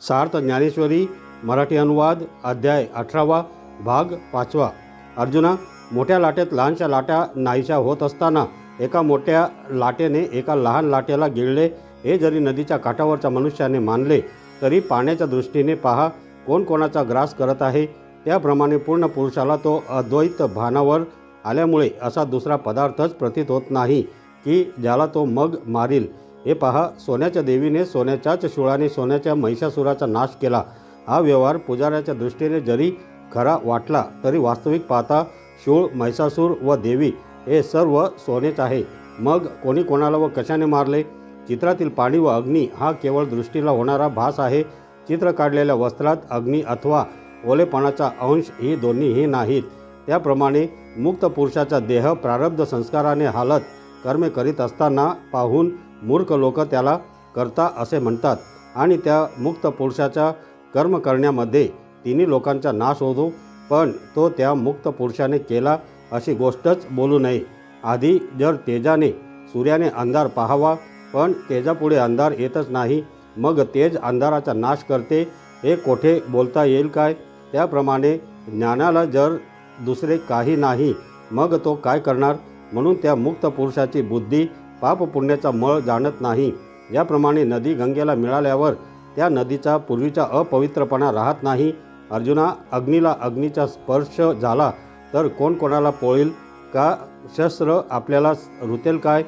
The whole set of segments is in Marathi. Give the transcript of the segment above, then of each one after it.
सार्थ ज्ञानेश्वरी मराठी अनुवाद अध्याय अठरावा भाग पाचवा. अर्जुना मोठ्या लाटेत लहानशा लाट्या नाहीशा होत असताना एका मोठ्या लाटेने एका लहान लाटेला गिळले. हे जरी नदीच्या काठावरच्या मनुष्याने मानले तरी पाण्याच्या दृष्टीने पहा कोण कोणाचा ग्रास करत आहे? त्याप्रमाणे पूर्ण पुरुषाला तो अद्वैत भानावर आल्यामुळे असा दुसरा पदार्थच प्रतीत होत नाही की ज्याला तो मग मारील. हे पहा सोन्याच्या देवीने सोन्याच्याच शुळाने सोन्याच्या महिषासुराचा नाश केला. हा व्यवहार पुजाऱ्याच्या दृष्टीने जरी खरा वाटला तरी वास्तविक पाहता शूळ महिषासूर व देवी हे सर्व सोनेच आहे. मग कोणी कोणाला व कशाने मारले? चित्रातील पाणी व अग्नी हा केवळ दृष्टीला होणारा भास आहे. चित्र काढलेल्या वस्त्रात अग्नी अथवा ओलेपणाचा अंश ही दोन्हीही नाहीत. त्याप्रमाणे मुक्त पुरुषाचा देह प्रारब्ध संस्काराने हालत कर्मे करीत असताना पाहून मूर्ख लोक त्याला करता असे म्हणतात आणि त्या मुक्त पुरुषाच्या कर्म करण्यामध्ये तिन्ही लोकांचा नाश होतो पण तो त्या मुक्त पुरुषाने केला अशी गोष्टच बोलू नये. आधी जर तेजाने सूर्याने अंधार पाहावा पण तेजापुढे अंधार येतच नाही मग तेज अंधाराचा नाश करते हे कोठे बोलता येईल काय? त्याप्रमाणे ज्ञानाला जर दुसरे काही नाही मग तो काय करणार? म्हणून त्या मुक्त पुरुषाची बुद्धी पाप पुण्याचा मळ जाणत नाही. ज्याप्रमाणे नदी गंगेला मिळाल्यावर त्या नदीचा पूर्वीचा अपवित्रपणा राहत नाही. अर्जुना अग्नीला अग्नीचा स्पर्श झाला तर कोण कोणाला पोळील? का शस्त्र आपल्याला रुतेल काय?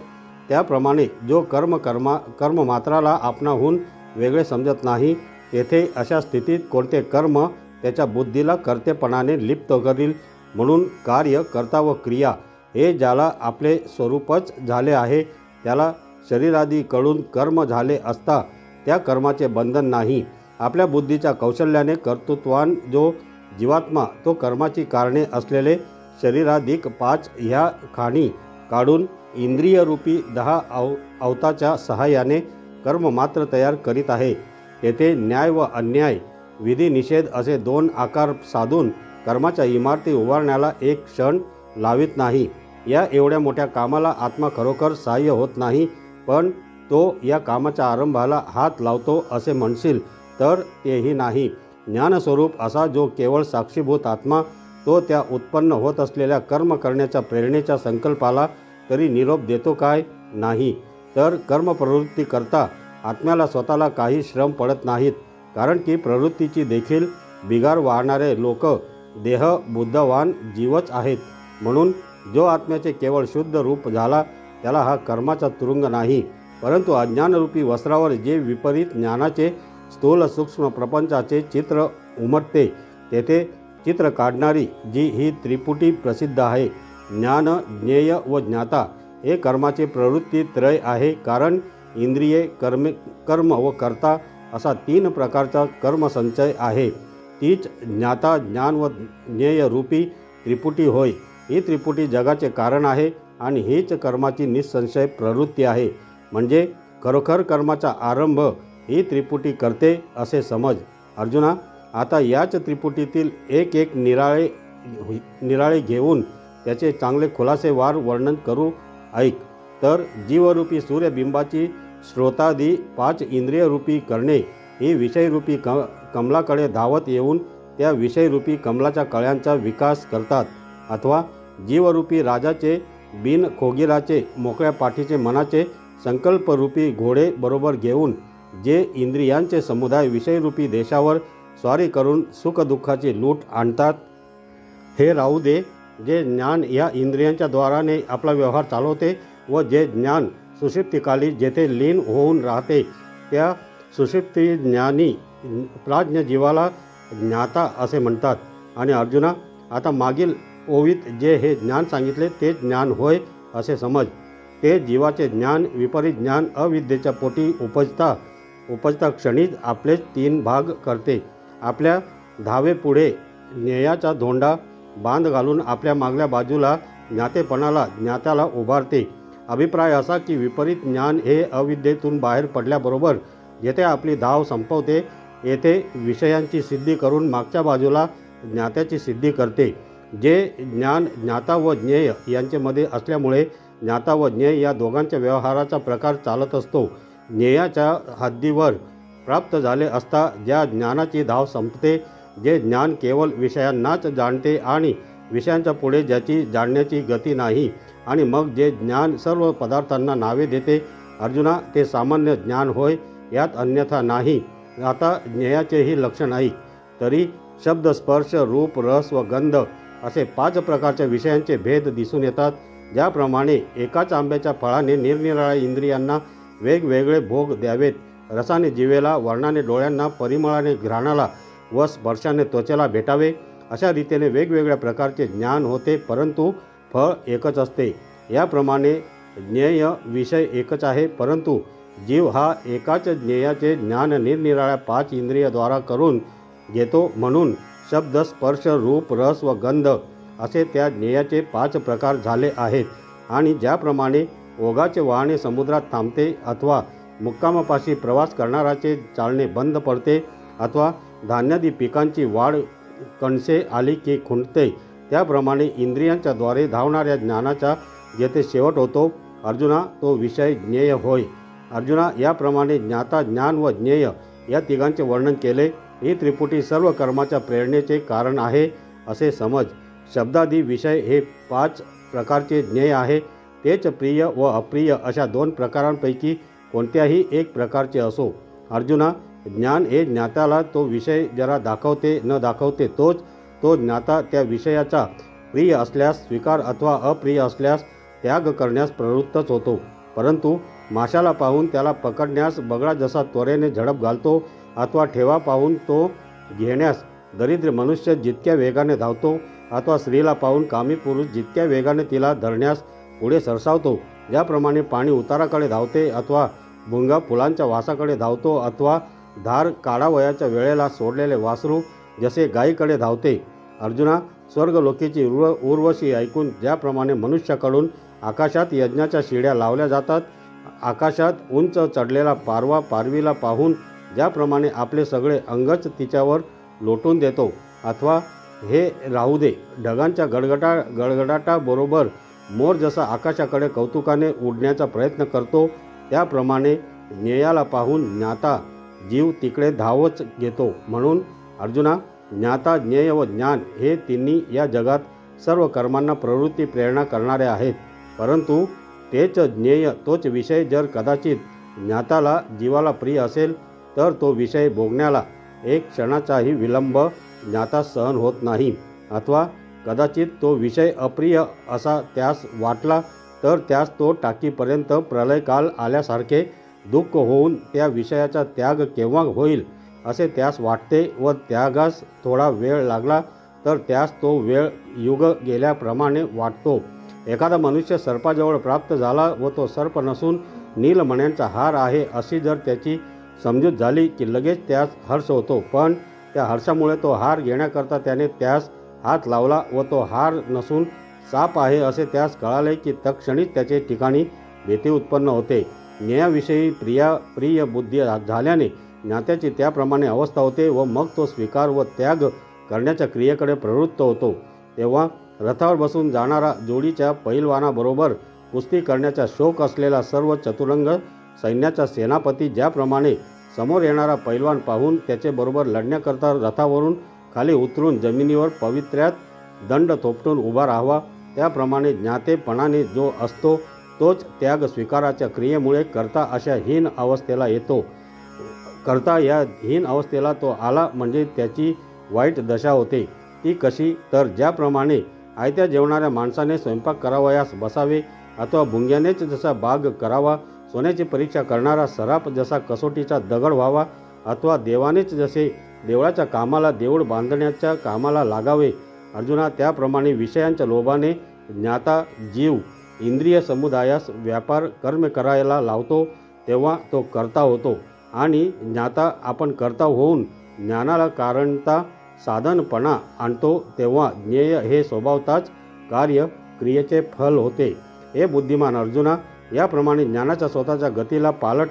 त्याप्रमाणे जो कर्म कर्मा कर्म मात्राला आपणाहून वेगळे समजत नाही तेथे अशा स्थितीत कोणते कर्म त्याच्या बुद्धीला कर्तेपणाने लिप्त करील? म्हणून कार्य कर्ता व क्रिया हे ज्याला आपले स्वरूपच झाले आहे त्याला शरीरादीकडून कर्म झाले असता त्या कर्माचे बंधन नाही. आपल्या बुद्धीच्या कौशल्याने कर्तृत्वान जो जीवात्मा तो कर्माची कारणे असलेले शरीराधिक पाच ह्या खाणी काढून इंद्रियरूपी दहा अव अवताच्या सहाय्याने कर्म मात्र तयार करीत आहे. तेथे न्याय व अन्याय विधी निषेध असे दोन आकार साधून कर्माच्या इमारती उभारण्याला एक क्षण लावित नाही. या एवढ्या मोठ्या कामाला आत्मा खरोखर सहाय्य होत नाही पण तो या कामाच्या आरंभाला हात लावतो असे म्हणशील तर तेही नाही. ज्ञानस्वरूप असा जो केवळ साक्षीभूत आत्मा तो त्या उत्पन्न होत असलेल्या कर्म करण्याच्या प्रेरणेच्या संकल्पाला तरी निरोप देतो काय? नाही. तर कर्मप्रवृत्ती करता आत्म्याला स्वतःला काही श्रम पडत नाहीत कारण की प्रवृत्तीची देखील बिगार वाहणारे लोक देह बुद्धवान जीवच आहेत. म्हणून जो आत्म्याचे केवळ शुद्ध रूप झाला त्याला हा कर्माचा तुरुंग नाही. परंतु अज्ञानरूपी वस्त्रावर जे विपरीत ज्ञानाचे स्थूल सूक्ष्म प्रपंचाचे चित्र उमटते तेथे चित्र काढणारी जी ही त्रिपुटी प्रसिद्ध आहे ज्ञान ज्ञेय व ज्ञाता हे कर्माचे प्रवृत्ती त्रय आहे कारण इंद्रिये कर्मे कर्म व कर्ता असा तीन प्रकारचा कर्मसंचय आहे. तीच ज्ञाता ज्ञान व ज्ञेयरूपी त्रिपुटी होय. ही त्रिपुटी जगाचे कारण आहे आणि हीच कर्माची निसंशय प्रवृत्ती आहे. म्हणजे खरोखर कर्माचा आरंभ ही त्रिपुटी करते असे समज. अर्जुना आता याच त्रिपुटीतील एक एक निराळे निराळे घेऊन त्याचे चांगले खुलासेवार वर्णन करू ऐक. तर जीवरूपी सूर्यबिंबाची श्रोतादी पाच इंद्रियरूपी करणे ही विषयरूपी क कमलाकडे धावत येऊन त्या विषयरूपी कमलाच्या कळ्यांचा विकास करतात. अथवा जीवरूपी राजाचे बिन खोगिराचे मोकळ्या पाठीचे मनाचे संकल्परूपी घोडे बरोबर घेऊन जे इंद्रियांचे समुदाय विषयरूपी देशावर स्वारी करून सुखदुःखाची लूट आणतात. हे राहू दे जे ज्ञान या इंद्रियांच्या द्वाराने आपला व्यवहार चालवते व जे ज्ञान सुषिप्तिकाली जेथे लीन होऊन राहते त्या सुषिप्ती ज्ञानी प्राज्ञ जीवाला ज्ञाता असे म्हणतात. आणि अर्जुना आता मागील ओवीत जे हे ज्ञान सांगितले ते ज्ञान होय असे समज. ते जीवाचे ज्ञान विपरीत ज्ञान अविद्येच्या पोटी उपजता उपजता क्षणीच आपले तीन भाग करते. आपल्या धावेपुढे नेयाचा धोंडा बांध घालून आपल्या मागल्या बाजूला ज्ञातेपणाला ज्ञात्याला उभारते. अभिप्राय असा की विपरीत ज्ञान हे अविद्येतून बाहेर पडल्याबरोबर जेथे आपली धाव संपवते येथे विषयांची सिद्धी करून मागच्या बाजूला ज्ञात्याची सिद्धी करते. जे ज्ञान ज्ञाता व ज्ञेय यांच्यामध्ये असल्यामुळे ज्ञाता व ज्ञेय या दोघांच्या व्यवहाराचा प्रकार चालत असतो. ज्ञेयाच्या हद्दीवर प्राप्त झाले असता ज्या ज्ञानाची धाव संपते जे ज्ञान केवळ विषयांनाच जाणते आणि विषयांच्या पुढे ज्याची जाणण्याची गती नाही आणि मग जे ज्ञान सर्व पदार्थांना नावे देते अर्जुना ते सामान्य ज्ञान होय यात अन्यथा नाही. आता ज्ञेयाचेही लक्षण आहे. तरी शब्द स्पर्श रूप रस व गंध असे पाच प्रकारच्या विषयांचे भेद दिसून येतात. ज्याप्रमाणे एकाच आंब्याच्या फळाने निरनिराळ्या इंद्रियांना वेगवेगळे भोग द्यावेत. रसाने जिवेला वर्णाने डोळ्यांना परिमळाने घ्राणाला व स्पर्शाने त्वचेला भेटावे. अशा रीतीने वेगवेगळ्या प्रकारचे ज्ञान होते परंतु फळ एकच असते. याप्रमाणे ज्ञेय विषय एकच आहे परंतु जीव हा एकाच ज्ञेयाचे ज्ञान निरनिराळ्या पाच इंद्रियाद्वारा करून घेतो म्हणून शब्द स्पर्श रूप रस व गंध असे त्या ज्ञेयाचे पाच प्रकार झाले आहेत. आणि ज्याप्रमाणे ओघाचे वाहने समुद्रात थांबते अथवा मुक्कामापाशी प्रवास करणाराचे चालणे बंद पडते अथवा धान्यादी पिकांची वाढ कणसे आली की खुंटते त्याप्रमाणे इंद्रियांच्या द्वारे धावणाऱ्या ज्ञानाचा जेथे शेवट होतो अर्जुना तो विषय ज्ञेय होय. अर्जुना याप्रमाणे ज्ञाता ज्ञान व ज्ञेय या तिघांचे वर्णन केले. ही त्रिपुटी सर्व कर्माच्या प्रेरणेचे कारण आहे असे समज. शब्दादी विषय हे पाच प्रकारचे ज्ञेय आहे. तेच प्रिय व अप्रिय अशा दोन प्रकारांपैकी कोणत्याही एक प्रकारचे असो. अर्जुना ज्ञान हे ज्ञाताला तो विषय जरा दाखवते न दाखवते तोच. तो ज्ञाता त्या विषयाचा प्रिय असल्यास स्वीकार अथवा अप्रिय असल्यास त्याग करण्यास प्रवृत्तच होतो. परंतु माशाला पाहून त्याला पकडण्यास बगळा जसा त्वरेने झडप घालतो अथवा ठेवा पाहून तो घेण्यास दरिद्र मनुष्य जितक्या वेगाने धावतो अथवा स्त्रीला पाहून कामी पुरुष जितक्या वेगाने तिला धरण्यास पुढे सरसावतो ज्याप्रमाणे पाणी उताराकडे धावते अथवा भुंगा फुलांच्या वासाकडे धावतो अथवा धार काढावयाच्या वेळेला सोडलेले वासरू जसे गायीकडे धावते. अर्जुना स्वर्गलोकीची उर्व उर्वशी ऐकून ज्याप्रमाणे मनुष्याकडून आकाशात यज्ञाच्या शिड्या लावल्या जातात आकाशात उंच चढलेला पारवा पारवीला पाहून ज्याप्रमाणे आपले सगळे अंगच तिच्यावर लोटून देतो अथवा हे राहू दे. ढगांच्या गडगडा गडगडाटाबरोबर मोर जसा आकाशाकडे कौतुकाने उडण्याचा प्रयत्न करतो त्याप्रमाणे ज्ञेयाला पाहून ज्ञाता जीव तिकडे धावच घेतो. म्हणून अर्जुना ज्ञाता ज्ञेय व ज्ञान हे तिन्ही या जगात सर्व कर्मांना प्रवृत्ती प्रेरणा करणारे आहेत. परंतु तेच ज्ञेय तोच विषय जर कदाचित ज्ञाताला जीवाला प्रिय असेल तर तो विषय भोगण्याला एक क्षणाचाही विलंब ज्ञाता सहन होत नाही. अथवा कदाचित तो विषय अप्रिय असा त्यास वाटला तर त्यास तो टाकीपर्यंत प्रलयकाल आल्यासारखे दुःख होऊन त्या विषयाचा त्याग केव्हा होईल असे त्यास वाटते व त्यागास थोडा वेळ लागला तर त्यास तो वेळ युग गेल्याप्रमाणे वाटतो. एखादा मनुष्य सर्पाजवळ प्राप्त झाला व तो सर्प नसून नीलमण्यांचा हार आहे अशी जर त्याची समजूत झाली की लगेच त्यास हर्ष होतो. पण त्या हर्षामुळे तो हार घेण्याकरता त्याने त्यास हात लावला व तो हार नसून साप आहे असे त्यास कळाले की तत्क्षणीच त्याचे ठिकाणी भीती उत्पन्न होते. न्यायाविषयी प्रिया प्रिय बुद्धी झाल्याने ज्ञात्याची त्याप्रमाणे अवस्था होते व मग तो स्वीकार व त्याग करण्याच्या क्रियेकडे प्रवृत्त होतो. तेव्हा रथावर बसून जाणारा जोडीच्या पैलवानाबरोबर कुस्ती करण्याचा शोक असलेला सर्व चतुरंग सैन्याचा सेनापती ज्याप्रमाणे समोर येणारा पैलवान पाहून त्याचेबरोबर लढण्याकरता रथावरून खाली उतरून जमिनीवर पवित्र्यात दंड थोपटून उभा राहावा. त्याप्रमाणे ज्ञातेपणाने जो असतो तोच त्याग स्वीकाराच्या क्रियेमुळे करता अशा हीन अवस्थेला येतो. करता या हीन अवस्थेला तो आला म्हणजे त्याची वाईट दशा होते. ती कशी? तर ज्याप्रमाणे आयत्या जेवणाऱ्या माणसाने स्वयंपाक करावयास बसावे अथवा भुंग्यानेच जसा बाग करावा सोन्याची परीक्षा करणारा सराप जसा कसोटीचा दगड व्हावा अथवा देवानेच जसे देवळाच्या कामाला देऊळ बांधण्याच्या कामाला लागावे अर्जुना त्याप्रमाणे विषयांच्या लोभाने ज्ञाता जीव इंद्रिय समुदायास व्यापार कर्म करायला लावतो तेव्हा तो करता होतो. आणि ज्ञाता आपण करता होऊन ज्ञानाला कारणता साधनपणा आणतो तेव्हा ज्ञेय हे स्वभावताच कार्य क्रियेचे फल होते. हे बुद्धिमान अर्जुना याप्रमाणे ज्ञानाच्या स्वतःच्या गतीला पालट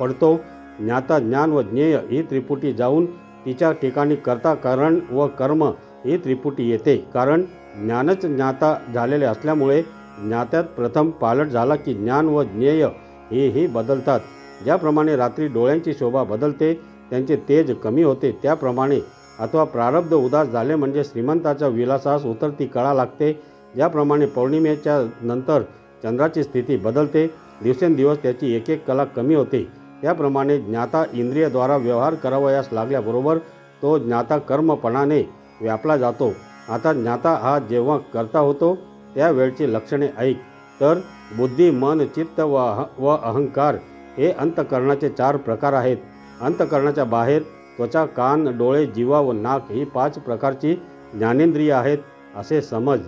पडतो. ज्ञाता ज्ञान व ज्ञेय ही त्रिपुटी जाऊन तिच्या ठिकाणी करता कारण व कर्म ही त्रिपुटी येते. कारण ज्ञानच ज्ञाता झालेले असल्यामुळे ज्ञात्यात प्रथम पालट झाला की ज्ञान व ज्ञेय हेही बदलतात. ज्याप्रमाणे रात्री डोळ्यांची शोभा बदलते त्यांचे तेज कमी होते त्याप्रमाणे अथवा प्रारब्ध उदास झाले म्हणजे श्रीमंताच्या विलासास उतरती कळा लागते. ज्याप्रमाणे पौर्णिमेच्या नंतर चंद्राची स्थिती बदलते दिवसेंदिवस त्याची एक एक कला कमी होते. त्याप्रमाणे ज्ञाता इंद्रियद्वारा व्यवहार करावयास लागल्याबरोबर तो ज्ञाता कर्मपणाने व्यापला जातो. आता ज्ञाता हा जेव्हा करता होतो त्यावेळची लक्षणे ऐक. तर बुद्धी मन चित्त व अह व अहंकार हे अंतकरणाचे चार प्रकार आहेत. अंतकरणाच्या बाहेर त्वचा कान डोळे जीवा व नाक ही पाच प्रकारची ज्ञानेंद्रिय आहेत असे समज.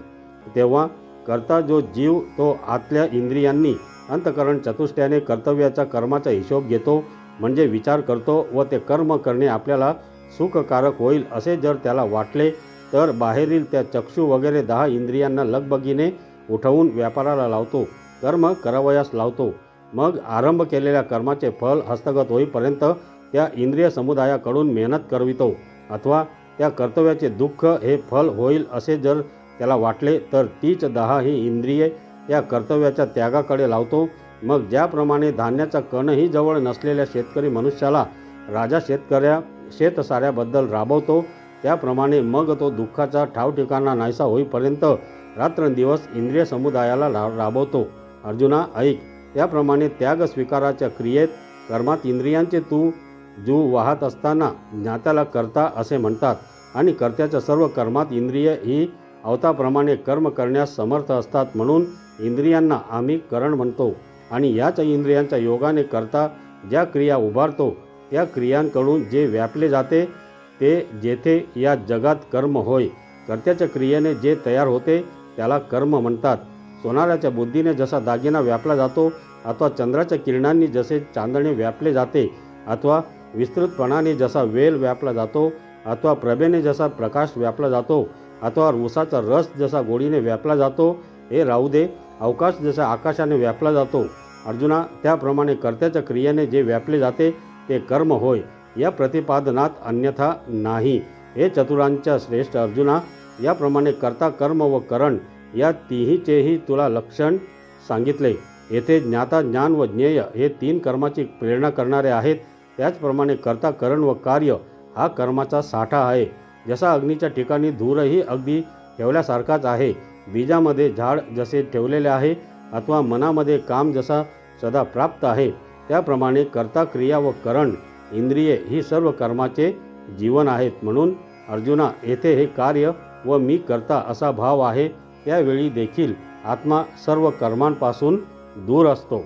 तेव्हा करता जो जीव तो आतल्या इंद्रियांनी अंतकरण चतुष्ट्याने कर्तव्याचा कर्माचा हिशोब घेतो म्हणजे विचार करतो व ते कर्म करणे आपल्याला सुखकारक होईल असे जर त्याला वाटले तर बाहेरील त्या चक्षु वगैरे दहा इंद्रियांना लगबगीने उठवून व्यापाराला लावतो कर्म करावयास लावतो. मग आरंभ केलेल्या कर्माचे फल हस्तगत होईपर्यंत त्या इंद्रिय समुदायाकडून मेहनत करवितो अथवा त्या कर्तव्याचे दुःख हे फल होईल असे जर त्याला वाटले तर तीच दहा ही इंद्रिये या कर्तव्याच्या त्यागाकडे लावतो. मग ज्याप्रमाणे धान्याचा कणही जवळ नसलेल्या शेतकरी मनुष्याला राजा शेतकऱ्या शेतसाऱ्याबद्दल राबवतो त्याप्रमाणे मग तो दुःखाचा ठाव ठिकाणा नाहीसा होईपर्यंत रात्रंदिवस इंद्रिय समुदायाला रा राबवतो. अर्जुना ऐक त्याप्रमाणे त्याग स्वीकाराच्या क्रियेत कर्मात इंद्रियांचे तू जू वाहत असताना ज्ञात्याला करता असे म्हणतात आणि कर्त्याच्या सर्व कर्मात इंद्रिय ही अवताप्रमाणे कर्म करण्यास समर्थ असतात म्हणून इंद्रियांना आम्ही करण म्हणतो. आणि याच इंद्रियांच्या योगाने करता ज्या क्रिया उभारतो त्या क्रियांकडून जे व्यापले जाते ते जेथे या जगात कर्म होय कर्त्याच्या क्रियेने जे तयार होते त्याला कर्म म्हणतात. सोनाऱ्याच्या बुद्धीने जसा दागिना व्यापला जातो अथवा चंद्राच्या किरणांनी जसे चांदणे व्यापले जाते अथवा विस्तृतपणाने जसा वेल व्यापला जातो अथवा प्रभेने जसा प्रकाश व्यापला जातो अथवा ऊसाचा रस जसा गोडीने व्यापला जातो हे राहू दे. अवकाश जसा आकाशाने व्यापला जातो. अर्जुना त्याप्रमाणे कर्त्याच्या क्रियेने जे व्यापले जाते ते कर्म होय. या प्रतिपादनात अन्यथा नाही. हे चतुरांच्या श्रेष्ठ अर्जुना याप्रमाणे कर्ता कर्म व करण या तिहीचेही तुला लक्षण सांगितले. येथे ज्ञाता ज्ञान व ज्ञेय हे तीन कर्माची प्रेरणा करणारे आहेत. त्याचप्रमाणे कर्ता करण व कार्य हा कर्माचा साठा आहे. जसा अग्नीच्या ठिकाणी धूरही अगदी ठेवल्यासारखाच आहे. बीजामध्ये झाड जसे ठेवलेले आहे अथवा मनामध्ये काम जसा सदा प्राप्त आहे त्याप्रमाणे कर्ता क्रिया व करण इंद्रिये ही सर्व कर्माचे जीवन आहेत म्हणून अर्जुना येथे हे कार्य व मी करता असा भाव आहे त्यावेळी देखील आत्मा सर्व कर्मांपासून दूर असतो.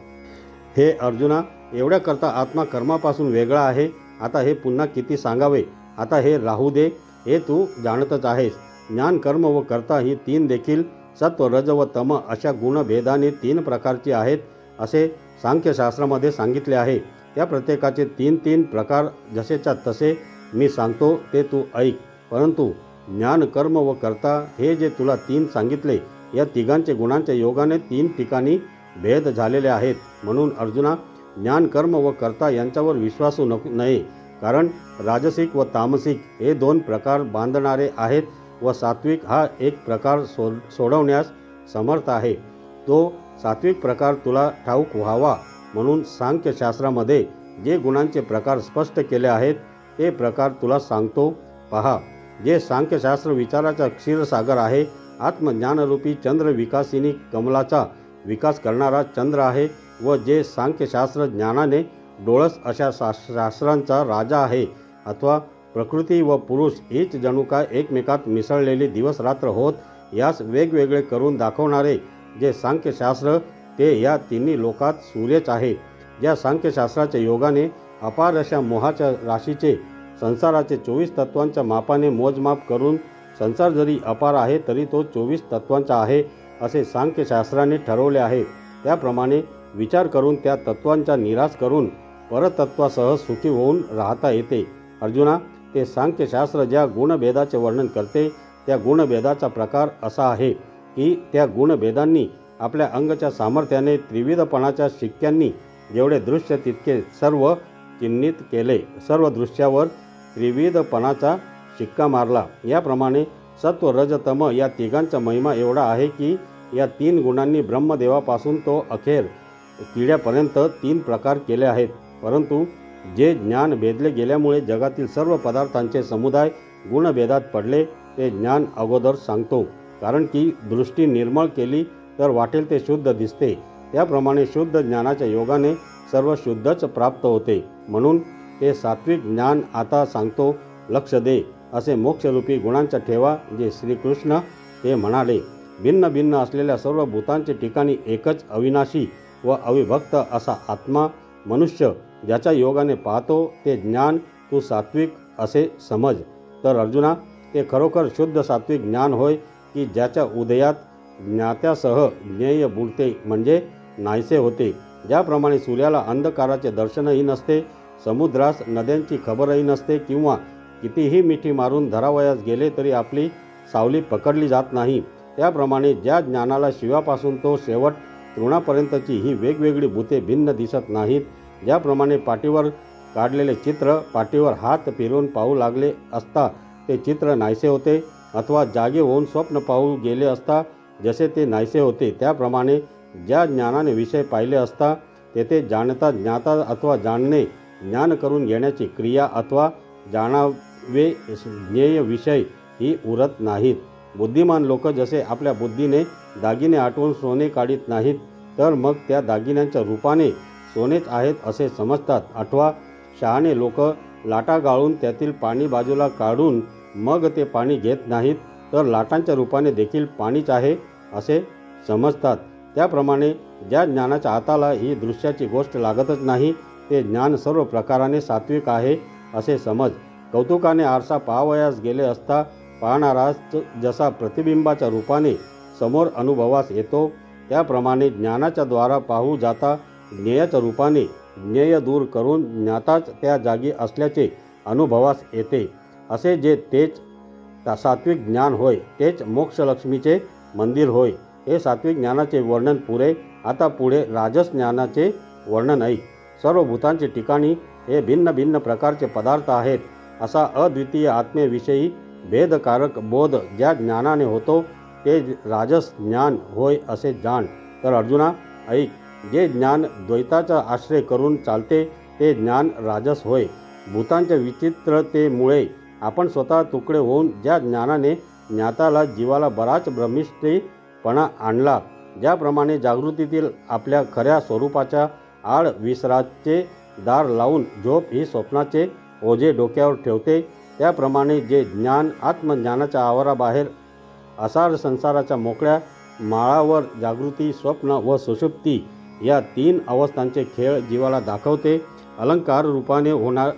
हे अर्जुना एवढ्या करता आत्मा कर्मापासून वेगळा आहे. आता हे पुन्हा किती सांगावे? आता हे राहू दे. हे तू जाणतच आहेस. ज्ञान कर्म व कर्ता ही तीन देखील सत्व रज व तम अशा गुणभेदाने तीन प्रकारची आहेत असे सांख्यशास्त्रामध्ये सांगितले आहे. त्या प्रत्येकाचे तीन तीन प्रकार जसेच्या तसे मी सांगतो ते तू ऐक. परंतु ज्ञान कर्म व कर्ता हे जे तुला तीन सांगितले या तिघांचे गुणांच्या योगाने तीन ठिकाणी भेद झालेले आहेत. म्हणून अर्जुना ज्ञान कर्म व कर्ता यांच्यावर विश्वासू नको नये. कारण राजसिक व तामसिक हे दोन प्रकार बांधणारे आहेत व सात्विक हा एक प्रकार सो सोडवण्यास समर्थ आहे. तो सात्विक प्रकार तुला ठाऊक व्हावा म्हणून सांख्यशास्त्रामध्ये जे गुणांचे प्रकार स्पष्ट केले आहेत ते प्रकार तुला सांगतो. पहा जे सांख्यशास्त्र विचाराचा क्षीरसागर आहे आत्मज्ञानरूपी चंद्र विकासिनी कमलाचा विकास करणारा चंद्र आहे व जे सांख्यशास्त्र ज्ञानाने डोळस अशा शास शास्त्रांचा राजा आहे अथवा प्रकृती व पुरुष हीच जणू काय एकमेकात मिसळलेली दिवसरात्र होत यास वेगवेगळे करून दाखवणारे जे सांख्यशास्त्र ते या तिन्ही लोकात सूर्यच आहे. ज्या सांख्यशास्त्राच्या योगाने अपार अशा मोहाच्या राशीचे संसाराचे चोवीस तत्वांच्या मापाने मोजमाप करून संसार जरी अपार आहे तरी तो चोवीस तत्वांचा आहे असे सांख्यशास्त्राने ठरवले आहे. त्याप्रमाणे विचार करून त्या तत्वांचा निराश करून परतत्वासह सुखी होऊन राहता येते. अर्जुना ते सांख्यशास्त्र ज्या गुणभेदाचे वर्णन करते त्या गुणभेदाचा प्रकार असा आहे की त्या गुणभेदांनी आपल्या अंगच्या सामर्थ्याने त्रिविधपणाच्या शिक्क्यांनी जेवढे दृश्य तितके सर्व चिन्हित केले. सर्व दृश्यावर त्रिविधपणाचा शिक्का मारला. याप्रमाणे सत्व रजतम या तिघांचा महिमा एवढा आहे की या तीन गुणांनी ब्रह्मदेवापासून तो अखेर किड्यापर्यंत तीन प्रकार केले आहेत. परंतु जे ज्ञान भेदले गेल्यामुळे जगातील सर्व पदार्थांचे समुदाय गुणभेदात पडले ते ज्ञान अगोदर सांगतो. कारण की दृष्टी निर्मळ केली तर वाटेल ते शुद्ध दिसते. त्याप्रमाणे शुद्ध ज्ञानाच्या योगाने सर्व शुद्धच प्राप्त होते. म्हणून ते सात्विक ज्ञान आता सांगतो लक्ष दे असे मोक्षरूपी गुणांचा ठेवा जे श्रीकृष्ण ते म्हणाले. भिन्न भिन्न असलेल्या सर्व भूतांचे ठिकाणी एकच अविनाशी व अविभक्त असा आत्मा मनुष्य ज्याच्या योगाने पाहतो ते ज्ञान तू सात्विक असे समज. तर अर्जुना ते खरोखर शुद्ध सात्विक ज्ञान होय की ज्याच्या उदयात ज्ञात्यासह ज्ञेय बुडते म्हणजे नाहीसे होते. ज्याप्रमाणे सूर्याला अंधकाराचे दर्शनही नसते समुद्रास नद्यांची खबरही नसते किंवा कितीही मिठी मारून धरावयास गेले तरी आपली सावली पकडली जात नाही. त्याप्रमाणे ज्या ज्ञानाला शिवापासून तो शेवट तृणापर्यंतची ही वेगवेगळी भूते भिन्न दिसत नाहीत. ज्याप्रमाणे पाठीवर काढलेले चित्र पाठीवर हात फिरवून पाहू लागले असता ते चित्र नाहीसे होते अथवा जागे होऊन स्वप्न पाहू गेले असता जसे ते नाहीसे होते त्याप्रमाणे ज्या ज्ञानाने विषय पाहिले असता तेथे जाणता ज्ञाता अथवा जाणणे ज्ञान करून घेण्याची क्रिया अथवा जाणावे ज्ञेय विषय ही उरत नाहीत. बुद्धिमान लोक जसे आपल्या बुद्धीने दागिने आठवून सोने काढीत नाहीत तर मग त्या दागिन्यांच्या रूपाने सोनेच आहेत असे समजतात. अथवा शहाणे लोक लाटा गाळून त्यातील पाणी बाजूला काढून मग ते पाणी घेत नाहीत तर लाटांच्या रूपाने देखील पाणीच आहे असे समजतात. त्याप्रमाणे ज्या ज्ञानाच्या हाताला ही दृश्याची गोष्ट लागतच नाही ते ज्ञान सर्व प्रकाराने सात्विक आहे असे समज. कौतुकाने आरसा पाहावयास गेले असता पाहणाराच जसा प्रतिबिंबाच्या रूपाने समोर अनुभवास येतो त्याप्रमाणे ज्ञानाच्या द्वारा पाहू जाता ज्ञेयाच्या रूपाने ज्ञेय दूर करून ज्ञाताच त्या जागी असल्याचे अनुभवास येते. असे जे तेच सात्विक ज्ञान होय तेच मोक्षलक्ष्मीचे मंदिर होय हे सात्विक ज्ञानाचे वर्णन पुरे आता पुढे राजस ज्ञानाचे वर्णन ऐक. सर्व भूतांचे ठिकाणी हे भिन्न भिन्न प्रकारचे पदार्थ आहेत असा अद्वितीय आत्मेविषयी भेदकारक बोध ज्या ज्ञानाने होतो ते राजस ज्ञान होय असे जाण. तर अर्जुना ऐक. जे ज्ञान द्वैताचा आश्रय करून चालते ते ज्ञान राजस होय. भूतांच्या विचित्रतेमुळे आपण स्वतः तुकडे होऊन ज्या ज्ञानाने ज्ञाताला जीवाला बराच भ्रमिष्ठीपणा आणला ज्याप्रमाणे जागृतीतील आपल्या खऱ्या स्वरूपाच्या आड विसराचे दार लावून झोप ही स्वप्नाचे ओझे डोक्यावर ठेवते त्याप्रमाणे जे ज्ञान आत्मज्ञानाच्या आवाराबाहेर असार संसाराच्या मोकळ्या माळावर जागृती स्वप्न व सुषुप्ती या तीन अवस्थांचे खेळ जीवाला दाखवते. अलंकार रूपाने होणार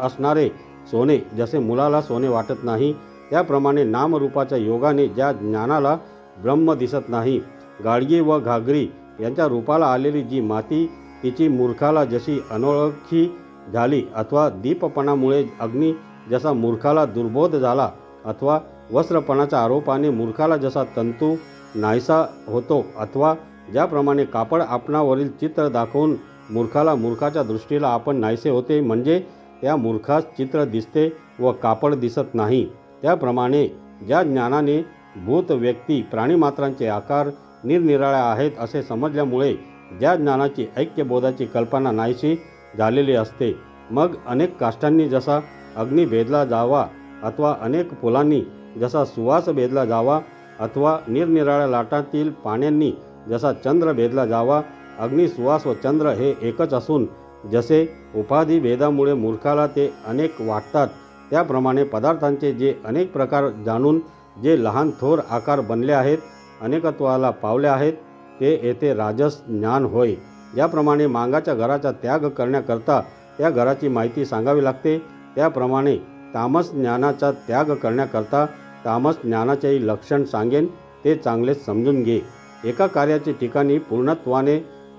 असणारे सोने जसे मुलाला सोने वाटत नाही त्याप्रमाणे नामरूपाच्या योगाने ज्या ज्ञानाला ब्रह्म दिसत नाही गाडगी व घागरी यांच्या रूपाला आलेली जी माती तिची मूर्खाला जशी अनोळखी झाली अथवा दीपपणामुळे अग्नी जसा मूर्खाला दुर्बोध झाला अथवा वस्त्रपणाच्या आरोपाने मूर्खाला जसा तंतू नाहीसा होतो अथवा ज्याप्रमाणे कापड आपणावरील चित्र दाखवून मूर्खाला मूर्खाच्या दृष्टीला आपण नाहीसे होते म्हणजे त्या मूर्खास चित्र दिसते व कापड दिसत नाही. त्याप्रमाणे ज्या ज्ञानाने भूत व्यक्ती प्राणीमात्रांचे आकार निरनिराळ्या आहेत असे समजल्यामुळे ज्या ज्ञानाची ऐक्यबोधाची कल्पना नाहीशी झालेली असते मग अनेक काष्टांनी जसा अग्नी भेदला जावा अथवा अनेक फुलांनी जसा सुवास भेदला जावा अथवा निरनिराळ्या लाटातील पाण्यांनी जसा चंद्र भेदला जावा अग्निसुवास व चंद्र हे एकच असून जसे उपाधी भेदामुळे मूर्खाला ते अनेक वाटतात त्याप्रमाणे पदार्थांचे जे अनेक प्रकार जाणून जे लहान थोर आकार बनले आहेत अनेकत्वाला पावले आहेत ते येथे राजस ज्ञान होय. ज्याप्रमाणे मांगाच्या घराचा त्याग करण्याकरता त्या घराची माहिती सांगावी लागते. त्याप्रमाणे तामस ज्ञानाचा त्याग करण्याकरता तामस ज्ञानाचेही लक्षण सांगेन ते चांगलेच समजून घे. एका कार्याचे ठिकाणी पूर्णत्वाने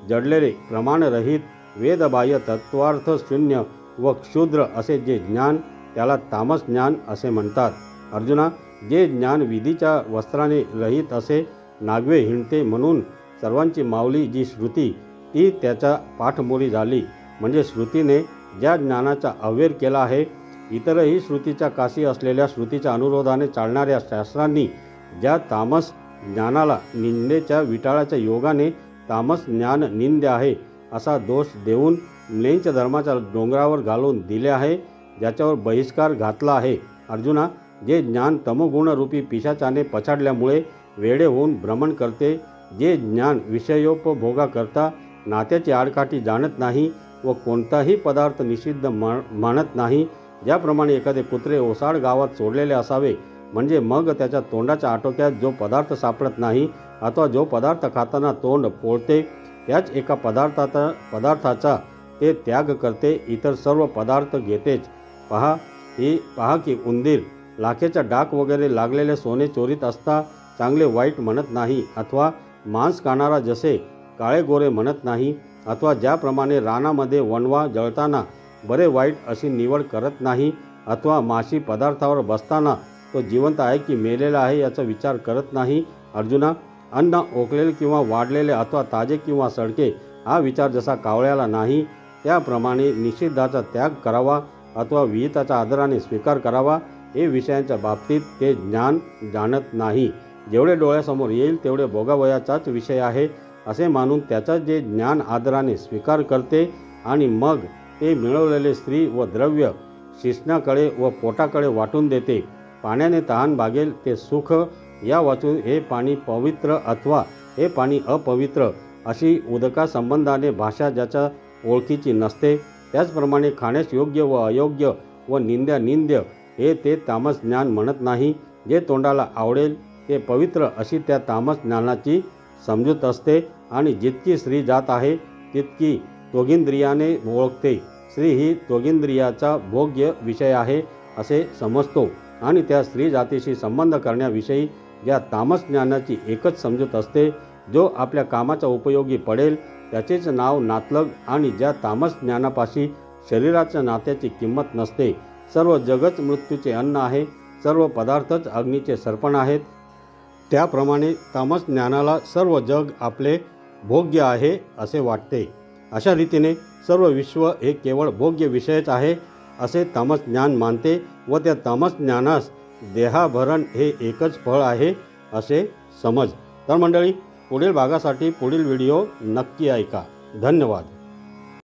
जडलेले प्रमाणरहित वेदबाह्य तत्वार्थ शून्य व क्षुद्र असे जे ज्ञान त्याला तामस ज्ञान असे म्हणतात. अर्जुना जे ज्ञान विधीच्या वस्त्राने रहित असे नागवे हिंडते म्हणून सर्वांची माऊली जी श्रुती ती त्याच्या पाठमोरी झाली. म्हणजे श्रुतीने ज्या ज्ञानाचा अवेर केला आहे इतरही श्रुतीच्या काशी असलेल्या श्रुतीच्या अनुरोधाने चालणाऱ्या शास्त्रांनी ज्या तामस ज्ञानाला निंदेच्या विटाळाच्या योगाने तामस ज्ञान निंद आहे असा दोष देऊन म्लेंच धर्माच्या डोंगरावर घालून दिले आहे ज्याच्यावर बहिष्कार घातला आहे. अर्जुना जे ज्ञान तमोगुणरूपी पिशाचाने पछाडल्यामुळे वेडे होऊन भ्रमण करते जे ज्ञान विषयोपभोगाकरता नात्याची आडकाठी जाणत नाही व कोणताही पदार्थ निषिद्ध मा मानत नाही ज्याप्रमाणे एखादे कुत्रे ओसाड गावात सोडलेले असावे म्हणजे मग त्याच्या तोंडाच्या आटोक्यात जो पदार्थ सापडत नाही अथवा जो पदार्थ खाताना तोंड पोळते त्याच एका पदार्थाचा पदार्थाचा ते त्याग करते इतर सर्व पदार्थ घेतेच. पहा ही पहा की उंदीर लाखेच्या डाक वगैरे लागलेले सोने चोरीत असता चांगले वाईट म्हणत नाही अथवा मांस खाणारा जसे काळे गोरे म्हणत नाही अथवा ज्याप्रमाणे रानामध्ये वणवा जळताना बरे वाईट अशी निवड करत नाही अथवा माशी पदार्थावर बसताना तो जिवंत आहे की मेलेला आहे याचा विचार करत नाही अर्जुना. अन्न ओकलेले किंवा वाढलेले अथवा ताजे किंवा सडके हा विचार जसा कावळ्याला नाही त्याप्रमाणे निषिद्धाचा त्याग करावा अथवा विहिताचा आदराने स्वीकार करावा हे विषयांच्या बाबतीत ते ज्ञान जाणत नाही. जेवढे डोळ्यासमोर येईल तेवढे भोगावयाचाच विषय आहे असे मानून त्याचा जे ज्ञान आदराने स्वीकार करते आणि मग ते मिळवलेले स्त्री व द्रव्य शिष्णाकडे व पोटाकडे वाटून देते. पाण्याने तहान भागेल ते सुख. या वाचून हे पाणी पवित्र अथवा हे पाणी अपवित्र अशी उदका संबंधाने भाषा ज्याच्या ओळखीची नसते. त्याचप्रमाणे खाण्यास योग्य व अयोग्य व निंद्या निंद्य हे ते तामस ज्ञान म्हणत नाही. जे तोंडाला आवडेल ते पवित्र अशी त्या तामस ज्ञानाची समजूत असते आणि जितकी स्त्री जात आहे तितकी त्वगिंद्रियाने ओळखते. स्त्री ही त्वगिंद्रियाचा भोग्य विषय आहे असे समजतो. आणि त्या स्त्री जातीशी संबंध करण्याविषयी ज्या तामस ज्ञानाची एकच समजूत असते जो आपल्या कामाचा उपयोगी पडेल त्याचेच नाव नातलग आणि ज्या तामस ज्ञानापाशी शरीराच्या नात्याची किंमत नसते. सर्व जगच मृत्यूचे अन्न आहे सर्व पदार्थच अग्नीचे सर्पण आहेत. त्याप्रमाणे तामस ज्ञानाला सर्व जग आपले भोग्य आहे असे वाटते. अशा रीतीने सर्व विश्व हे केवळ भोग्य विषयच आहे असे तामस ज्ञान मानते व त्या तामस ज्ञानास देहाभरण हे एकच फळ आहे असे समज. तर मंडळी पुढील भागासाठी पुढील व्हिडिओ नक्की ऐका. धन्यवाद.